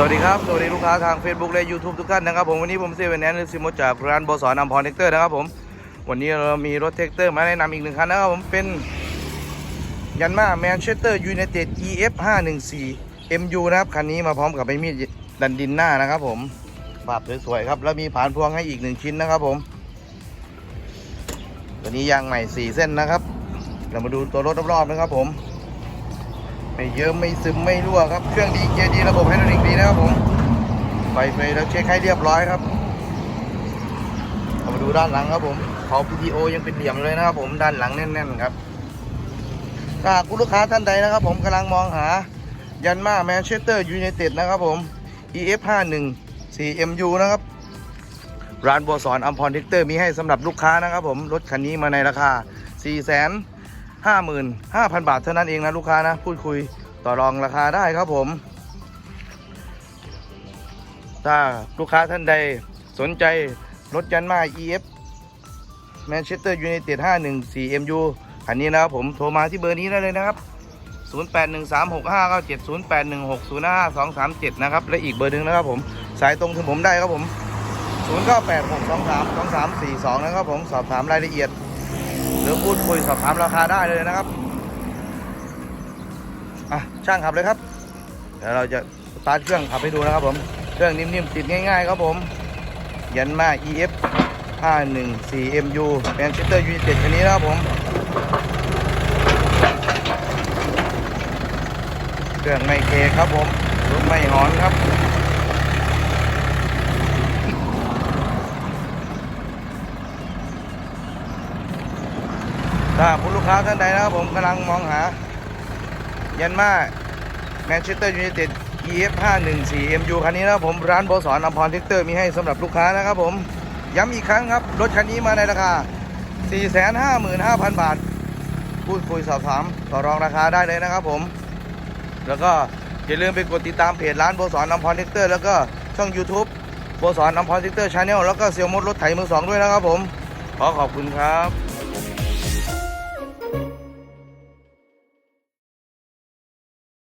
สวัสดีครับ สวัสดีลูกค้าทาง Facebook และ YouTube ทุกท่านนะครับผมวันนี้ผมเซเว่นแอนหรือซิโมจากร้านบสอนำพรเทคเตอร์นะครับผม วันนี้เรามีรถเทคเตอร์มาแนะนำอีกหนึ่งคันนะครับผมเป็นยันมาแมนเชสเตอร์ยูไนเต็ด EF 514 MU นะครับคันนี้มาพร้อมกับใบมีดดันดินหน้านะครับผมปรับสวยๆครับแล้วมีผานพวงให้อีกหนึ่งชิ้นนะครับผมตัวนี้ยางใหม่ 4 เส้นนะครับ เรามาดูตัวรถรอบๆนะครับผม ไม่เยอะไม่ซึมไม่รั่วครับ เครื่องดีเกียร์ดีระบบไฮดรอลิกดีนะครับผมไฟเฟรแล้วเช็คให้เรียบร้อยครับเรามาดูด้านหลังครับผมขอบ PTO ยังเป็นเหลี่ยมเลยนะครับผมด้านหลังแน่นๆครับถ้าหากคุณลูกค้าท่านใดนะครับ ผมกำลังมองหายันมาแมนเชสเตอร์ยูไนเต็ดนะครับผม EF 51 4MU นะครับร้านบัวสอนอัมพรเทคเตอร์มีให้สำหรับลูกค้านะครับผม รถคันนี้มาในราคา 4 0 0 0 0 ห้าหมื่นห้าพันบาทเท่านั้นเองนะลูกค้านะ พูดคุยต่อรองราคาได้ครับผม ถ้าลูกค้าท่านใดสนใจรถยันมา EF Manchester United 514 MU คันนี้นะครับผมโทรมาที่เบอร์นี้ได้เลยนะครับ 08136597 0816055237 นะครับ และอีกเบอร์หนึ่งนะครับผม สายตรงถึงผมได้ครับผม 0986232342 นะครับผม สอบถามรายละเอียด รือพูดคุยสอบถามราคาได้เลยนะครับอะช่างขับเลยครับ เดี๋ยวเราจะสตาร์ทเครื่องขับให้ดูนะครับผม เครื่องนิ่มๆติดง่ายๆครับผม ยันมา EF 514 MU Manchester United คันนี้นะครับผม เครื่องไม่เคครับผมรถไม่หอนครับ ถ้าคุณลูกค้าท่านใดนะครับผมกำลังมองหา ยันมาแมนเชสเตอร์ยูไนเต็ด EF 514 MU คันนี้นะครับผมร้านโบสอนอมพรเทคเตอร์มีให้สำหรับลูกค้านะครับผม ย้ำอีกครั้งครับ รถคันนี้มาในราคา 455,000 บาท พูดคุยสอบถามต่อรองราคาได้เลยนะครับผม แล้วก็อย่าลืมไปกดติดตามเพจร้านโบสอนอมพรเทคเตอร์แล้วก็ช่อง YouTube โบสอนอมพรเทคเตอร์ชาแนลแล้วก็เซียวมดรถไถมือสองด้วยนะครับผม ขอขอบคุณครับ